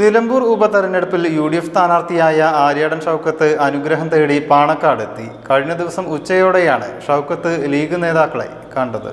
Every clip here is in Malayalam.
നിലമ്പൂർ ഉപതെരഞ്ഞെടുപ്പിൽ യു ഡി എഫ് സ്ഥാനാർത്ഥിയായ ആര്യാടൻ ഷൗക്കത്ത് അനുഗ്രഹം തേടി പാണക്കാടെത്തി. കഴിഞ്ഞ ദിവസം ഉച്ചയോടെയാണ് ഷൗക്കത്ത് ലീഗ് നേതാക്കളെ കണ്ടത്.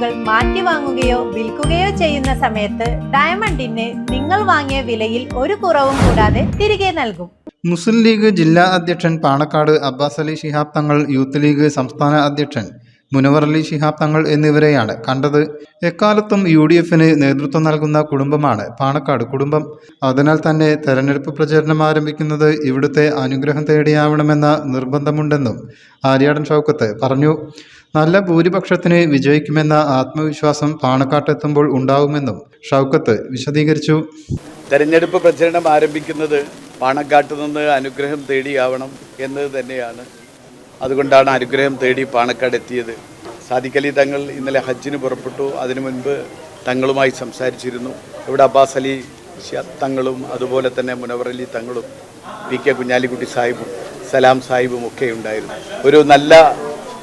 ഡയമണ്ടുകൾ മാറ്റി വാങ്ങുകയോ വിൽക്കുകയോ ചെയ്യുന്ന സമയത്ത് ഡയമണ്ടിന് നിങ്ങൾ വാങ്ങിയ വിലയിൽ ഒരു കുറവും കൂടാതെ തിരികെ നൽകും. മുസ്ലിം ലീഗ് ജില്ലാ അധ്യക്ഷൻ പാണക്കാട് അബ്ബാസ് അലി ശിഹാബ് തങ്ങൾ യൂത്ത് ലീഗ് സംസ്ഥാന അധ്യക്ഷൻ മുനവർ അലി ശിഹാബ് തങ്ങൾ എന്നിവരെയാണ് കണ്ടത്. എക്കാലത്തും യു ഡി എഫിന് നേതൃത്വം നൽകുന്ന കുടുംബമാണ് പാണക്കാട് കുടുംബം. അതിനാൽ തന്നെ തെരഞ്ഞെടുപ്പ് പ്രചരണം ആരംഭിക്കുന്നത് ഇവിടുത്തെ അനുഗ്രഹം തേടിയാവണമെന്ന നിർബന്ധമുണ്ടെന്നും ആര്യാടൻ ഷൗക്കത്ത് പറഞ്ഞു. നല്ല ഭൂരിപക്ഷത്തിന് വിജയിക്കുമെന്ന ആത്മവിശ്വാസം പാണക്കാട്ടെത്തുമ്പോൾ ഉണ്ടാവുമെന്നും ഷൗക്കത്ത് വിശദീകരിച്ചു. തെരഞ്ഞെടുപ്പ് പ്രചരണം ആരംഭിക്കുന്നത് പാണക്കാട്ട് നിന്ന് അനുഗ്രഹം തേടിയാവണം എന്നത് തന്നെയാണ്. അതുകൊണ്ടാണ് അനുഗ്രഹം തേടി പാണക്കാട് എത്തിയത്. സാദിഖലി തങ്ങൾ ഇന്നലെ ഹജ്ജിന് പുറപ്പെട്ടു. അതിനു മുൻപ് തങ്ങളുമായി സംസാരിച്ചിരുന്നു. ഇവിടെ അബ്ബാസ് അലി തങ്ങളും അതുപോലെ തന്നെ മുനവർ അലി തങ്ങളും പി കെ കുഞ്ഞാലിക്കുട്ടി സാഹിബും സലാം സാഹിബും ഒക്കെ ഉണ്ടായിരുന്നു. ഒരു നല്ല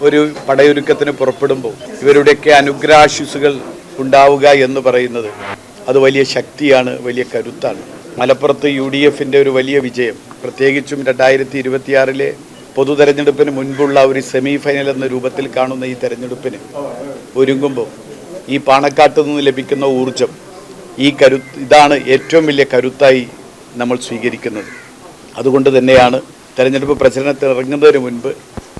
ഒരു പടയൊരുക്കത്തിന് പുറപ്പെടുമ്പോൾ ഇവരുടെയൊക്കെ അനുഗ്രഹാശിസുകൾ ഉണ്ടാവുക എന്ന് പറയുന്നത് അത് വലിയ ശക്തിയാണ് വലിയ കരുത്താണ്. മലപ്പുറത്ത് യു ഡി എഫിന്റെ ഒരു വലിയ വിജയം. പ്രത്യേകിച്ചും രണ്ടായിരത്തി ഇരുപത്തിയാറിലെ പൊതു തെരഞ്ഞെടുപ്പിന് മുൻപുള്ള ഒരു സെമി ഫൈനൽ എന്ന രൂപത്തിൽ കാണുന്ന ഈ തെരഞ്ഞെടുപ്പിന് ഒരുങ്ങുമ്പോൾ ഈ പാണക്കാട്ട് നിന്ന് ലഭിക്കുന്ന ഊർജം ഈ കരു ഇതാണ് ഏറ്റവും വലിയ കരുത്തായി നമ്മൾ സ്വീകരിക്കുന്നത്. അതുകൊണ്ട് തന്നെയാണ് തെരഞ്ഞെടുപ്പ് പ്രചരണത്തിൽ ഇറങ്ങുന്നതിന് മുൻപ്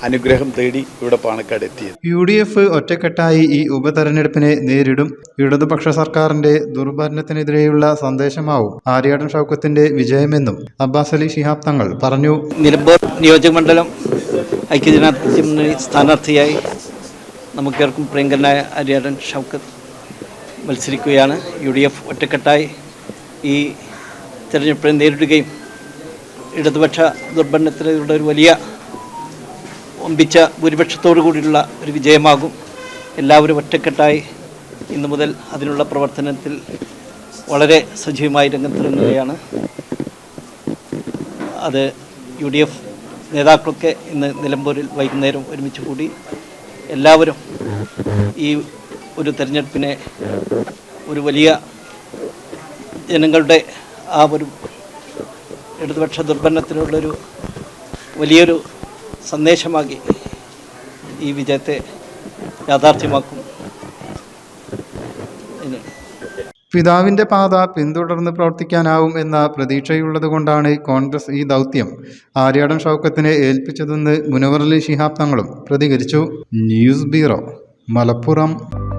അനുഗ്രഹം തേടി ഇവിടെ പാണക്കാട് എത്തിയത്. യു ഡി എഫ് ഒറ്റക്കെട്ടായി ഈ ഉപതെരഞ്ഞെടുപ്പിനെ നേരിടും. ഇടതുപക്ഷ സർക്കാരിന്റെ ദുർഭരണത്തിനെതിരെയുള്ള സന്ദേശമാവും ആര്യാടൻ ഷൗക്കത്തിന്റെ വിജയമെന്നും അബ്ബാസ് അലി ശിഹാബ് തങ്ങൾ പറഞ്ഞു. നിലമ്പൂർ നിയോജക മണ്ഡലം ഐക്യജനാധിപത്യ മുന്നണി സ്ഥാനാർത്ഥിയായി നമുക്കേർക്കും പ്രിയങ്കരനായ ആര്യാടൻ ഷൗക്കത്ത് മത്സരിക്കുകയാണ്. യു ഡി എഫ് ഒറ്റക്കെട്ടായി ഈ തെരഞ്ഞെടുപ്പിനെ നേരിടുകയും ഇടതുപക്ഷ ദുർഭരണത്തിനുള്ള ഒരു വലിയ ഒമ്പിച്ച ഭൂരിപക്ഷത്തോടു കൂടിയുള്ള ഒരു വിജയമാകും. എല്ലാവരും ഒറ്റക്കെട്ടായി ഇന്നു മുതൽ അതിനുള്ള പ്രവർത്തനത്തിൽ വളരെ സജീവമായി രംഗത്തിറങ്ങുകയാണ്. അത് യു ഡി എഫ് നേതാക്കളൊക്കെ ഇന്ന് നിലമ്പൂരിൽ വൈകുന്നേരം ഒരുമിച്ച് കൂടി എല്ലാവരും ഈ ഒരു തെരഞ്ഞെടുപ്പിനെ ഒരു വലിയ ജനങ്ങളുടെ ആ ഒരു ഇടതുപക്ഷ ദുർഭരണത്തിനുള്ളൊരു വലിയൊരു സന്ദേശമാക്കി ഈ വിജയത്തെ യാഥാർത്ഥ്യമാക്കും. പിതാവിന്റെ പാത പിന്തുടർന്ന് പ്രവർത്തിക്കാനാവും എന്ന പ്രതീക്ഷയുള്ളതുകൊണ്ടാണ് കോൺഗ്രസ് ഈ ദൗത്യം. ആര്യാടൻ ഷൗക്കത്തിനെ ഏൽപ്പിച്ചതെന്ന് മുനവറലി ശിഹാബ് തങ്ങളും പ്രതികരിച്ചു. News bureau Malappuram.